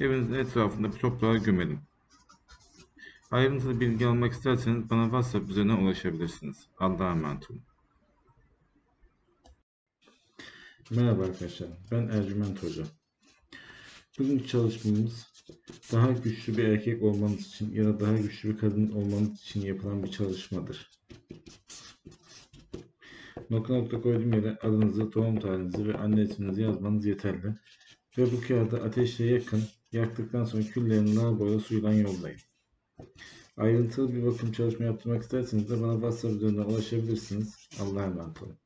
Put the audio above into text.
Evinizin etrafında toprağa gömelim. Ayrıntılı bilgi almak isterseniz bana WhatsApp üzerinden ulaşabilirsiniz. Allah'a emanet olun. Merhaba arkadaşlar, ben Ercüment Hoca. Bugünkü çalışmamız daha güçlü bir erkek olmanız için ya da daha güçlü bir kadın olmanız için yapılan bir çalışmadır. Nokta nokta koyduğum yere adınızı, doğum tarihinizi ve anne isminizi yazmanız yeterli. Ve bu kağıdı ateşle yakın, yaktıktan sonra küllerini lavaboya suyla yollayın. Ayrıntılı bir bakım çalışma yaptırmak isterseniz de bana WhatsApp üzerinden ulaşabilirsiniz. Allah'a emanet olun.